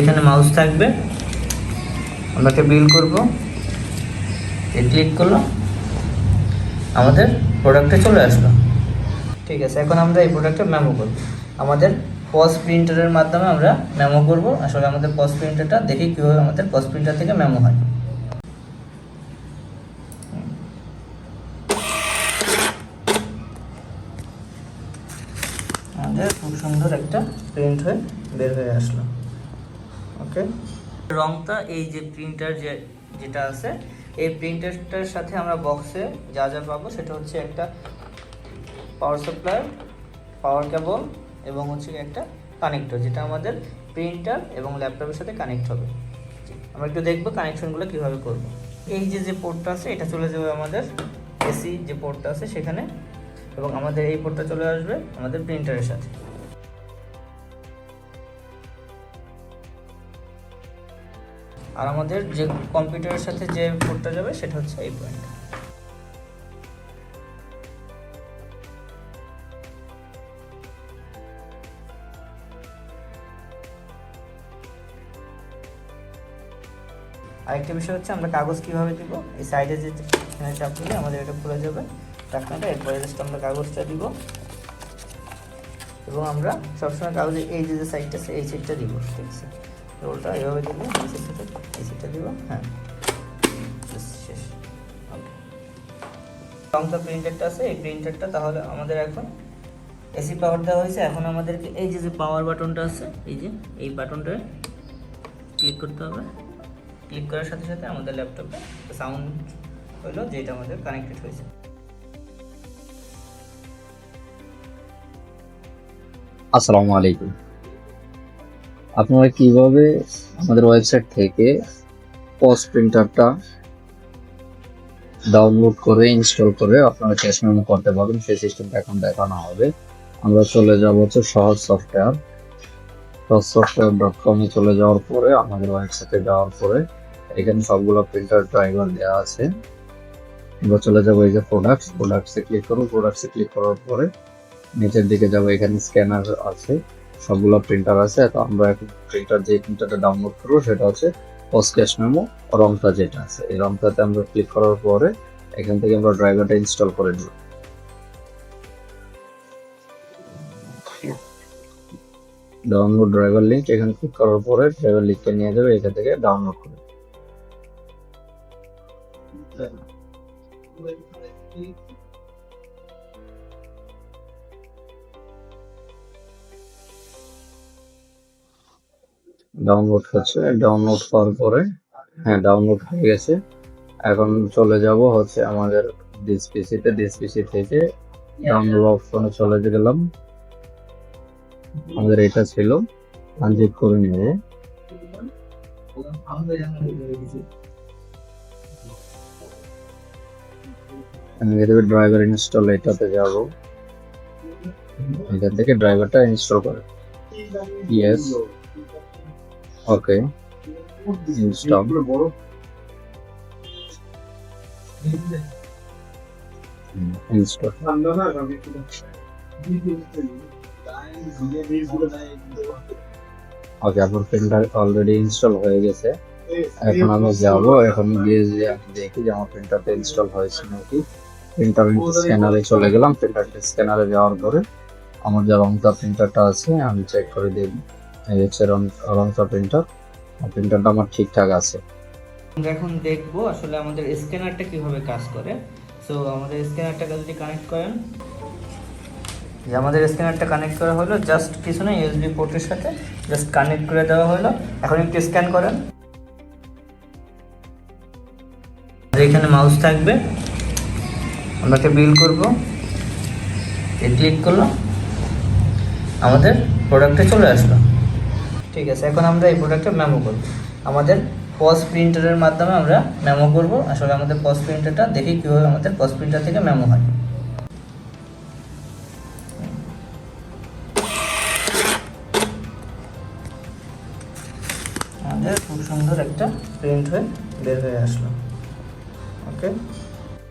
এখানে মাউস থাকবে। আমরা বিল করব। এই ক্লিক করলাম আমাদের প্রোডাক্টে চলে আসলো। ঠিক আছে, এখন আমরা এই প্রোডাক্টে মেমো করব। আমাদের পজ প্রিন্টারের মাধ্যমে আমরা মেমো করব। আসলে আমাদের পজ প্রিন্টারটা দেখি কীভাবে আমাদের পজ প্রিন্টার থেকে মেমো হয়। আমাদের খুব সুন্দর একটা প্রিন্ট হয়ে বের হয়ে আসলো। ওকে রংটা এই যে প্রিন্টার যে, যেটা আছে, এই প্রিন্টারটার সাথে আমরা বক্সে যা যা পাবো সেটা হচ্ছে একটা পাওয়ার সাপ্লাই পাওয়ার কেবল এবং হচ্ছে একটা কানেক্টর যেটা আমাদের প্রিন্টার এবং ল্যাপটপের সাথে কানেক্ট হবে। আমরা একটু দেখব কানেকশনগুলো কীভাবে করব। এই যে যে পোর্টটা আছে, এটা চলে যাবে আমাদের এসি যে পোর্টটা আছে সেখানে এবং আমাদের এই পোর্টটা চলে আসবে আমাদের প্রিন্টারের সাথে। আর আমাদের যে কম্পিউটারের সাথে যে পোর্টটা যাবে, সেটা হচ্ছে এই পয়েন্ট আরেকটা বিষয় হচ্ছে, আমরা কাগজ কীভাবে দিব? এই সাইডে যে এখানে চাপ দিলে আমাদের এটা খুলে যাবে। টাকনাটা এরপরে জাস্ট আমরা কাগজটা দিব। এবং আমরা সবসময় কাগজে এই যে সাইডটা আছে, এই সাইডটা দিব, ঠিক আছে? রোলটা এভাবে দিব এই সাইডটা এই দিব হ্যাঁ। শেষ। ওকে রংটা প্রিন্টারটা আছে, এই প্রিন্টারটা তাহলে আমাদের এখন এসি পাওয়ার দেওয়া হয়েছে। এখন আমাদেরকে এই যে যে পাওয়ার বাটনটা আছে, এই যে, এই বাটনটা ক্লিক করতে হবে। ক্লিক করার সাথে সাথে আমাদের ল্যাপটপে সাউন্ড হলো, যেটা আমাদের কানেক্টেড হয়েছে। আসসালামু আলাইকুম। আপনারা কীভাবে আমাদের ওয়েবসাইট থেকে পজ প্রিন্টারটা ডাউনলোড করে ইনস্টল করে আপনারা ক্যাশ মেমো করতে পারবেন? সেই সিস্টেমটা এখন দেখানো হবে। আমরা চলে যাব হচ্ছে সহজ সফটওয়্যার সহজ সফটওয়্যার ডট কমে চলে যাওয়ার পরে, আমাদের ওয়েবসাইটে যাওয়ার পরে, এখানে সবগুলো প্রিন্টার ড্রাইভার দেওয়া আছে। আমরা চলে যাব এই যে প্রোডাক্টস প্রোডাক্টসে ক্লিক করব প্রোডাক্টসে ক্লিক করার পরে, নিচের দিকে যাব। এখানে স্ক্যানার আছে। সবগুলো প্রিন্টার আছে, তো আমরা এখন প্রিন্টার যে প্রিন্টারটা ডাউনলোড করব সেটা হচ্ছে পোস্টক্যাশ মেমো রংটা যেটা আছে। এই রংটাতে আমরা ক্লিক করার পরে এখান থেকে আমরা ড্রাইভারটা ইনস্টল করে নেব। ডাউনলোড ড্রাইভার লিঙ্ক এখানে ক্লিক করার পরে ড্রাইভার লিঙ্কটা নিয়ে যাবে, এখান থেকে ডাউনলোড করে ডাউনলোড হচ্ছে। ডাউনলোড হওয়ার পরে হ্যাঁ ডাউনলোড হয়ে গেছে। এখন চলে যাব হচ্ছে আমাদের ডিস পিসিতে ডিস পিসি থেকে ডাউনলোড অপশনে চলে গেলাম। আমাদের এটা ছিল। আনজিপ করে নেব ড্রাইভার ইনস্টল এটাতে যাব। এখান থেকে ড্রাইভারটা ইনস্টল করে। Yes okay install install okay আপনার প্রিন্টার অলরেডি ইনস্টল হয়ে গেছে। এখন আমি যাব এখন গিয়ে যে দেখি যে আমার প্রিন্টারটা ইনস্টল হয়েছে নাকি। প্রিন্টার স্ক্যানারে চলে গেলাম প্রিন্টার স্ক্যানারে যাওয়ার পরে আমার যে রংটা প্রিন্টারটা আছে আমি চেক করে দেখব এই হচ্ছে রং রংটা প্রিন্টার প্রিন্টারটা আমার ঠিকঠাক আছে। আমরা এখন দেখব আসলে আমাদের স্ক্যানারটা কীভাবে কাজ করে। সো আমাদের স্ক্যানারটাকে যদি কানেক্ট করেন। যে আমাদের স্ক্যানারটা কানেক্ট করা হলো জাস্ট কিছু না ইউএসবি পোর্টের সাথে জাস্ট কানেক্ট করে দেওয়া হলো। এখন একটু স্ক্যান করেন। এখানে মাউস থাকবে। আমরা একটা বিল করব। ক্লিক করলাম। আমাদের প্রোডাক্টে চলে আসলো। ঠিক আছে, এখন আমরা এই প্রোডাক্টে মেমো করব। আমাদের পজ প্রিন্টারের মাধ্যমে আমরা মেমো করব। আসলে আমাদের পজ প্রিন্টারটা দেখি কীভাবে আমাদের পজ প্রিন্টার থেকে মেমো হয়। আমাদের খুব সুন্দর একটা প্রিন্ট হয়ে বের হয়ে আসলো। ওকে